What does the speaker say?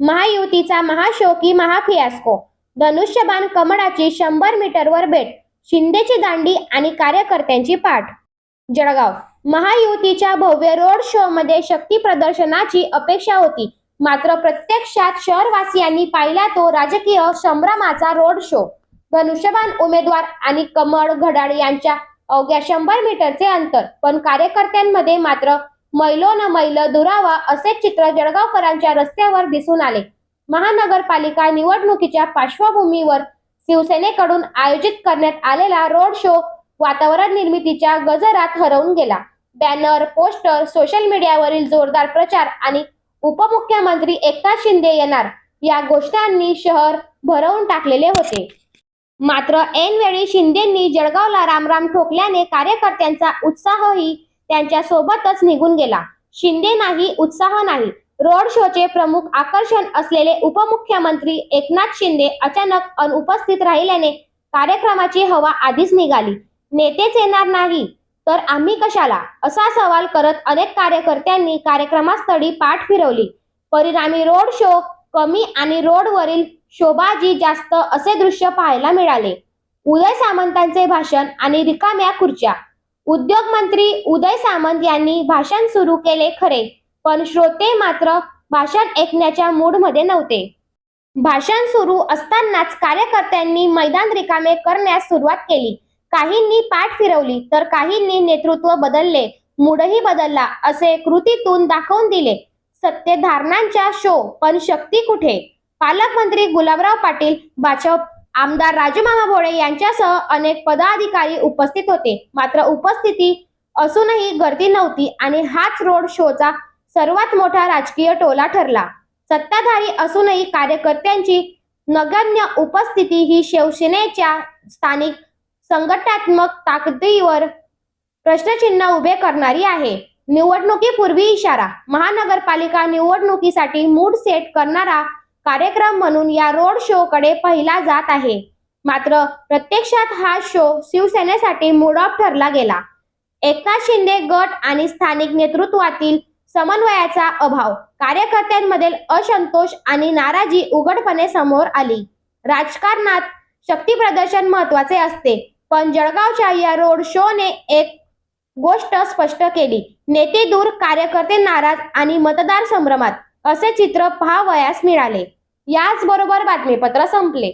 महायुतीचा महाशोकी महाफियास्को. धनुष्यबाण कमळाची शंभर मीटरवर भेट शिंदेची दांडी आणि कार्यकर्त्यांची पाठ. जळगाव. महायुतीच्या भव्य रोड शो मध्ये शक्ती प्रदर्शनाची अपेक्षा होती. मात्र प्रत्यक्षात शहरवासियांनी पाहिला तो राजकीय संभ्रमाचा रोड शो धनुष्यबाण उमेदवार आणि कमळ घडाळ यांच्या अवघ्या शंभर मीटरचे अंतर पण कार्यकर्त्यांमध्ये मात्र मैलो न मैल दुरावा असे चित्र जळगावकरांच्या रस्त्यावर दिसून आले. महानगरपालिका निवडणुकीच्या पार्श्वभूमीवर शिवसेनेकडून आयोजित करण्यात आलेला रोड शो वातावरण निर्मितीच्या गजरात हरवून गेला. बॅनर पोस्टर सोशल मीडियावरील जोरदार प्रचार आणि उपमुख्यमंत्री एकनाथ शिंदे येणार या गोष्टांनी शहर भरवून टाकलेले होते. मात्र ऐनवेळी शिंदेंनी जळगावला रामराम ठोकल्याने कार्यकर्त्यांचा उत्साहही त्यांच्या सोबतच निघून गेला. शिंदे नाही उत्साह नाही. रोड शोचे प्रमुख आकर्षण असलेले उपमुख्यमंत्री एकनाथ शिंदे अचानक अनुपस्थित राहिल्याने कार्यक्रमाची हवा आधीच निघाली. नेतेच येणार नाही. तर आम्ही कशाला? असा सवाल करत अनेक कार्यकर्त्यांनी कार्यक्रमास्थळी पाठ फिरवली. परिणामी रोड शो कमी आणि रोडवरील शोभाजी जास्त असे दृश्य पाहायला मिळाले. उदय सामंतांचे भाषण आणि रिकाम्या खुर्च्या. उद्योग मंत्री उदय सामंत यांनी भाषण सुरू केले खरे पण श्रोते मात्र भाषण ऐकण्याच्या मूडमध्ये नव्हते. भाषण सुरू असतानाच कार्यकर्त्यांनी मैदान रिकामे करण्यास सुरुवात केली. काहींनी पाठ फिरवली तर काहींनी नेतृत्व बदलले मूडही बदलला असे कृतीतून दाखवून दिले. सत्तेधारणांच्या शो पण शक्ती कुठे? पालकमंत्री गुलाबराव पाटील भाजप आमदार राजूमामा भोळे यांच्यासह अनेक पदाधिकारी उपस्थित होते. मात्र उपस्थिती असूनही गर्दी नव्हती आणि हाच रोड शोचा सर्वात मोठा राजकीय टोला ठरला. सत्ताधारी असूनही कार्यकर्त्यांची नगण्य उपस्थिती ही शिवसेनेच्या स्थानिक संघटनात्मक ताकदीवर प्रश्नचिन्ह उभे करणारी आहे. निवडणुकीपूर्वी इशारा महानगरपालिका निवडणुकीसाठी मूड सेट करणारा कार्यक्रम म्हणून या रोड शो कडे पाहिला जात आहे. मात्र प्रत्यक्षात हा शो शिवसेनेसाठी मूड ऑफ ठरला गेला. एकनाथ शिंदे गट आणि स्थानिक नेतृत्वातील समन्वयाचा अभाव कार्यकर्त्यांमधील असंतोष आणि नाराजी उघडपणे समोर आली. राजकारणात शक्ती प्रदर्शन महत्त्वाचे असते पण जळगावच्या या रोड शोने एक गोष्ट स्पष्ट केली. नेते दूर कार्यकर्ते नाराज आणि मतदार संभ्रमात असे चित्र पाहावयास मिळाले. याचबरोबर बातमीपत्र संपले.